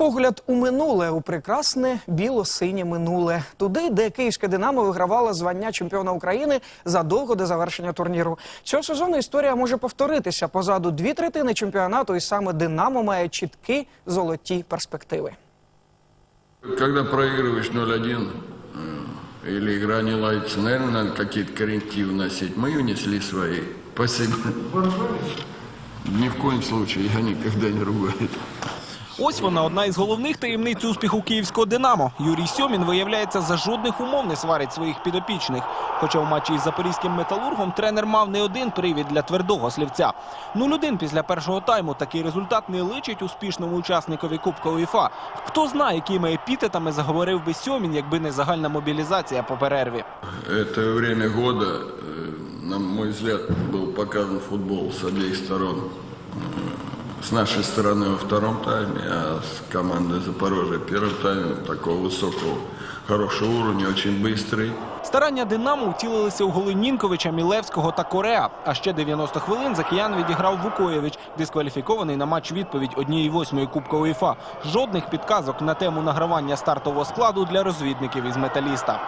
Погляд у минуле у прекрасне біло-синє минуле. Туди, де київське Динамо вигравало звання чемпіона України задовго до завершення турніру. Цього сезону історія може повторитися. Позаду дві третини чемпіонату, і саме Динамо має чіткі золоті перспективи. Когда проигрываешь 0-1 э, или игра не ладится, наверное, надо какие-то коррективы вносить. Мы внесли свои. Спасибо. Ни в коем случае я никогда не ругаюсь. Ось вона одна із головних таємниць успіху київського Динамо. Юрій Сьомін виявляється за жодних умов не сварить своїх підопічних. Хоча в матчі із запорізьким металургом тренер мав не один привід для твердого слівця. 0-1 після першого тайму такий результат не личить успішному учасникові Кубка УЄФА. Хто знає, якими епітетами заговорив би Сьомін, якби не загальна мобілізація по перерві. Это время года, э, на мой взгляд, был показан футбол с обеих сторон. Э, С нашей стороны во втором тайме, а с командой Запорожья в первом тайме такого высокого, хорошего уровня, очень быстрый. Старання Динамо втілилися у голи Нінковича, Мілевського та Кореа. А ще 90 хвилин за киян відіграв Вукоєвич, дискваліфікований на матч відповідь однієї восьмої Кубка УЄФА. Жодних підказок на тему награвання стартового складу для розвідників із металіста.